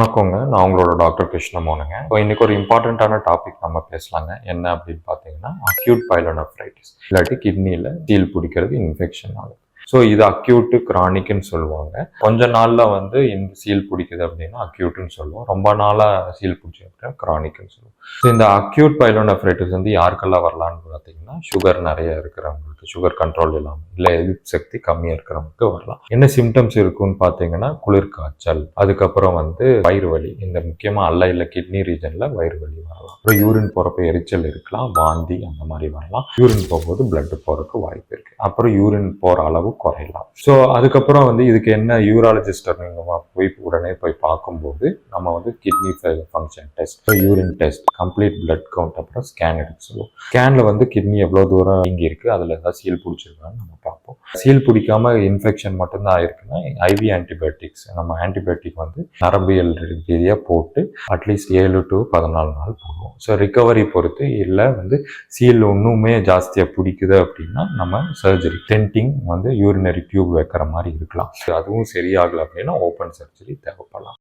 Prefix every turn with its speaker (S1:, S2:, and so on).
S1: வணக்கங்க. நான் உங்களோட டாக்டர் கிருஷ்ணமோனுங்க ஸோ இன்னைக்கு ஒரு இம்பார்ட்டண்ட்டான டாபிக் நம்ம பேசலாங்க. என்ன அப்படின்னு பார்த்தீங்கன்னா அக்யூட் பைலோனஃப்ரைட்டிஸ் இல்லாட்டி கிட்னியில் சீல் பிடிக்கிறது இன்ஃபெக்ஷன் ஆகுது ஸோ இது அக்யூட்டு கிரானிக்னு சொல்லுவாங்க. கொஞ்ச நாளில் வந்து இந்த சீல் பிடிக்குது அப்படின்னா அக்யூட்னு சொல்லுவோம். ரொம்ப நாளாக சீல் பிடிச்சி அப்படின்னா கிரானிக்னு சொல்லுவோம். ஸோ இந்த அக்யூட் பைலோனஃப்ரைட்டிஸ் வந்து யாருக்கெல்லாம் வரலான்னு பார்த்தீங்கன்னா சுகர் நிறைய இருக்கிறவங்க இருக்கிறவங்களுக்கு சுகர் கண்ட்ரோல் இல்லாமல் இல்லை எதிர்ப்பு சக்தி கம்மியாக இருக்கிறவங்களுக்கு வரலாம். என்ன சிம்டம்ஸ் இருக்குன்னு பார்த்தீங்கன்னா குளிர் காய்ச்சல் அதுக்கப்புறம் வந்து வயிறு வலி. இந்த முக்கியமாக அல்ல இல்லை கிட்னி ரீஜனில் வயிறு வலி வரலாம். அப்புறம் யூரின் போகிறப்ப எரிச்சல் இருக்கலாம் வாந்தி அந்த மாதிரி வரலாம். யூரின் போகும்போது பிளட் போகிறதுக்கு வாய்ப்பு இருக்கு. அப்புறம் யூரின் போகிற அளவு குறையலாம். ஸோ அதுக்கப்புறம் வந்து இதுக்கு என்ன யூராலஜிஸ்டர் நீங்கள் போய் உடனே போய் பார்க்கும்போது நம்ம வந்து kidney function test urine test complete blood count அப்புறம் ஸ்கேன் எடுக்க சொல்லுவோம். ஸ்கேனில் வந்து கிட்னி எவ்வளோ தூரம் இங்கே இருக்குது அதில் பார்த்தா சீல் பிடிச்சிருக்கான்னு நம்ம பார்ப்போம். சீல் பிடிக்காம இன்ஃபெக்ஷன் மட்டும்தான் ஆயிருக்குன்னா ஐவி ஆன்டிபயோட்டிக்ஸ் நம்ம ஆன்டிபயோட்டிக் வந்து நரம்பியல் ரீதியாக போட்டு அட்லீஸ்ட் ஏழு டு பதினாலு நாள் போடுவோம். ஸோ ரிகவரி பொறுத்து இல்லை வந்து சீல் ஒன்றுமே ஜாஸ்தியாக பிடிக்குது அப்படின்னா நம்ம சர்ஜரி டென்டிங் வந்து யூரினரி டியூப் வைக்கிற மாதிரி இருக்கலாம். அதுவும் சரியாகலை அப்படின்னா ஓப்பன் சர்ஜரி தேவைப்படலாம்.